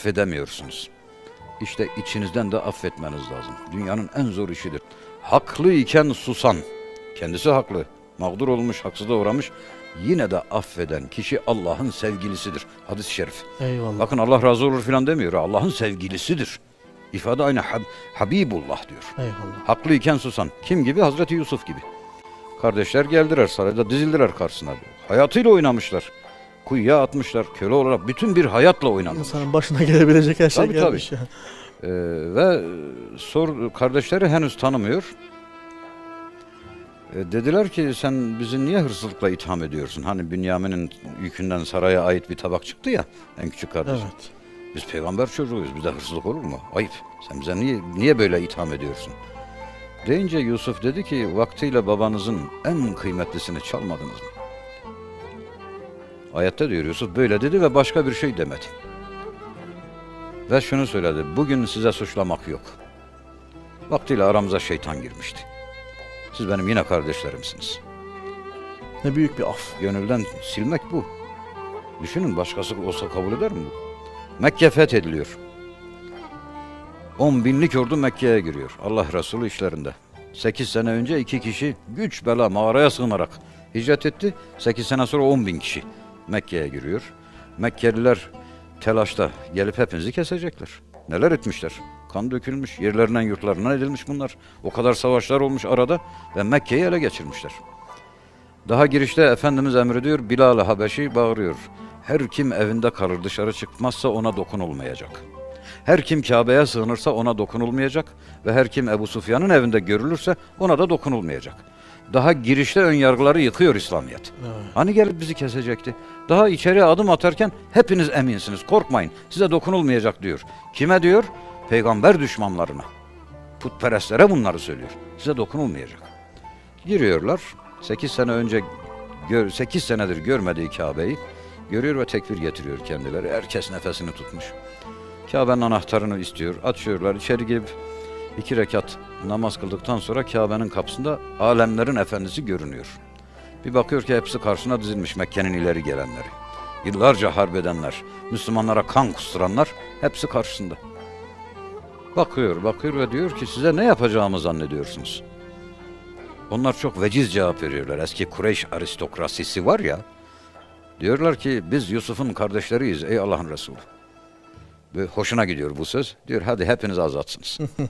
affedemiyorsunuz. İşte içinizden de affetmeniz lazım. Dünyanın en zor işidir. Haklı iken susan, kendisi haklı, mağdur olmuş, haksızlığa uğramış, yine de affeden kişi Allah'ın sevgilisidir. Hadis-i şerif. Eyvallah. Bakın Allah razı olur filan demiyor. Allah'ın sevgilisidir. İfade aynı Hab- Habibullah diyor. Eyvallah. Haklı iken susan. Kim gibi? Hazreti Yusuf gibi. Kardeşler geldiler sarayda dizildiler karşısına. Hayatıyla oynamışlar. Kuyuya atmışlar. Köle olarak bütün bir hayatla oynamışlar. İnsanın başına gelebilecek her şey Tabii, gelmiş ya. Ee, ve sor kardeşleri henüz tanımıyor. Ee, dediler ki sen bizi niye hırsızlıkla itham ediyorsun? Hani Bünyamin'in yükünden saraya ait bir tabak çıktı ya en küçük kardeş. Evet. Biz peygamber çocuğuyuz. Bize hırsızlık olur mu? Ayıp. Sen bize niye, niye böyle itham ediyorsun? Deyince Yusuf dedi ki vaktiyle babanızın en kıymetlisini çalmadınız mı? Ayette diyor Yusuf böyle dedi ve başka bir şey demedi. Ve şunu söyledi. Bugün size suçlamak yok. Vaktiyle aramıza şeytan girmişti. Siz benim yine kardeşlerimsiniz. Ne büyük bir af. Gönülden silmek bu. Düşünün başkası olsa kabul eder mi bu? Mekke fethediliyor. 10 binlik ordu Mekke'ye giriyor. Allah Resulü işlerinde. 8 sene önce iki kişi güç bela mağaraya sığınarak hicret etti. 8 sene sonra 10 bin kişi Mekke'ye giriyor. Mekkeliler telaşta gelip hepinizi kesecekler. Neler etmişler? Kan dökülmüş, yerlerinden yurtlarından edilmiş bunlar. O kadar savaşlar olmuş arada ve Mekke'yi ele geçirmişler. Daha girişte Efendimiz emrediyor, Bilal-i Habeşi bağırıyor. Her kim evinde kalır dışarı çıkmazsa ona dokunulmayacak. Her kim Kabe'ye sığınırsa ona dokunulmayacak ve her kim Ebu Sufyan'ın evinde görülürse ona da dokunulmayacak. Daha girişte ön yargıları yıkıyor İslamiyet. Evet. Hani gelip bizi kesecekti? Daha içeriye adım atarken hepiniz eminsiniz, korkmayın, size dokunulmayacak diyor. Kime diyor? Peygamber düşmanlarına. Putperestlere bunları söylüyor. Size dokunulmayacak. Giriyorlar. 8 sene önce 8 senedir görmediği Kabe'yi görüyor ve tekbir getiriyor kendileri. Herkes nefesini tutmuş. Kabe'nin anahtarını istiyor. Açıyorlar. içeri girip iki rekat namaz kıldıktan sonra Kabe'nin kapısında alemlerin efendisi görünüyor. Bir bakıyor ki hepsi karşısına dizilmiş Mekke'nin ileri gelenleri. Yıllarca harp edenler, Müslümanlara kan kusturanlar hepsi karşısında. Bakıyor, bakıyor ve diyor ki size ne yapacağımı zannediyorsunuz? Onlar çok veciz cevap veriyorlar. Eski Kureyş aristokrasisi var ya. Diyorlar ki biz Yusuf'un kardeşleriyiz ey Allah'ın Resulü. Ve hoşuna gidiyor bu söz. Diyor hadi hepiniz azatsınız.